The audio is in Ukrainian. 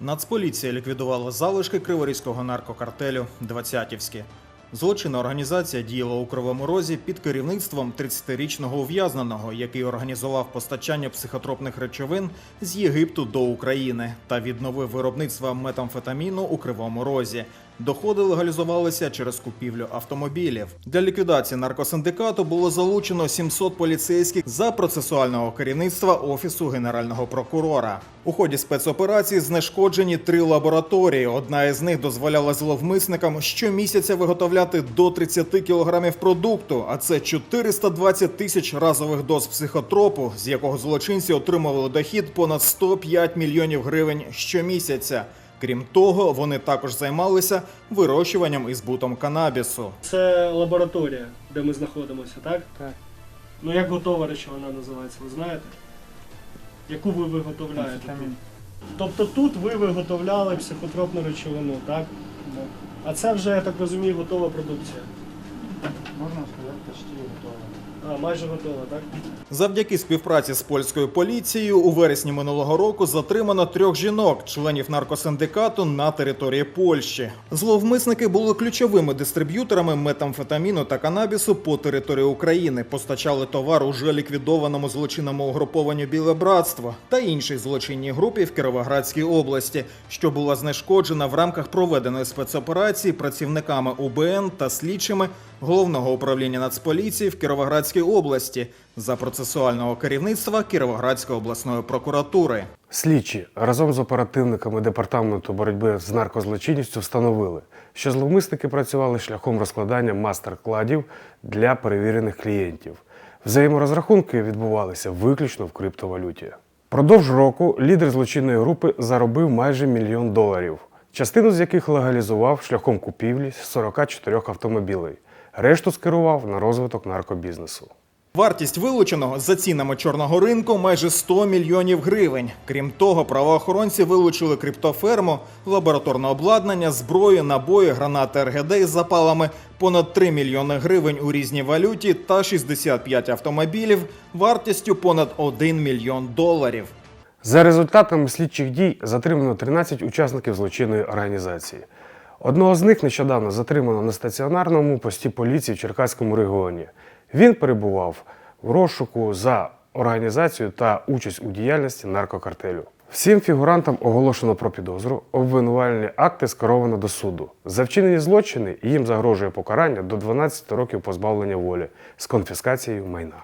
Нацполіція ліквідувала залишки криворізького наркокартелю «Двадцятівське». Злочинна організація діяла у Кривому Розі під керівництвом 30-річного ув'язненого, який організував постачання психотропних речовин з Єгипту до України та відновив виробництво метамфетаміну у Кривому Розі. Доходи легалізувалися через купівлю автомобілів. Для ліквідації наркосиндикату було залучено 700 поліцейських за процесуального керівництва офісу генерального прокурора. У ході спецоперації знешкоджені три лабораторії. Одна із них дозволяла зловмисникам щомісяця виготовляти до 30 кілограмів продукту, а це 420 тисяч разових доз психотропу, з якого злочинці отримували дохід понад 105 мільйонів гривень щомісяця. Крім того, вони також займалися вирощуванням і збутом канабісу. Це лабораторія, де ми знаходимося, так? Так. Ну як готова речовина називається, ви знаєте? Яку ви виготовляєте? Тобто тут ви виготовляли психотропну речовину, так? Да. А це вже, я так розумію, готова продукція. Можна сказати, почти готово. А, майже готова, так? Завдяки співпраці з польською поліцією у вересні минулого року затримано трьох жінок, членів наркосиндикату на території Польщі. Зловмисники були ключовими дистриб'юторами метамфетаміну та канабісу по території України. Постачали товар уже ліквідованому злочинному угрупованню Біле братство та іншій злочинній групі в Кіровоградській області, що була знешкоджена в рамках проведеної спецоперації працівниками УБН та слідчими головного управління Нацполіції в Кіровоградській області за процесуального керівництва Кіровоградської обласної прокуратури. Слідчі разом з оперативниками департаменту боротьби з наркозлочинністю встановили, що зловмисники працювали шляхом розкладання мастер-кладів для перевірених клієнтів. Взаєморозрахунки відбувалися виключно в криптовалюті. Продовж року лідер злочинної групи заробив майже мільйон доларів, частину з яких легалізував шляхом купівлі 44 автомобілей. Решту скерував на розвиток наркобізнесу. Вартість вилученого за цінами чорного ринку майже 100 мільйонів гривень. Крім того, правоохоронці вилучили криптоферму, лабораторне обладнання, зброю, набої, гранати РГД із запалами, понад 3 мільйони гривень у різній валюті та 65 автомобілів вартістю понад 1 мільйон доларів. За результатами слідчих дій затримано 13 учасників злочинної організації. Одного з них нещодавно затримано на стаціонарному пості поліції в Черкаському регіоні. Він перебував в розшуку за організацію та участь у діяльності наркокартелю. Всім фігурантам оголошено про підозру, обвинувальні акти скеровано до суду. За вчинені злочини їм загрожує покарання до 12 років позбавлення волі з конфіскацією майна.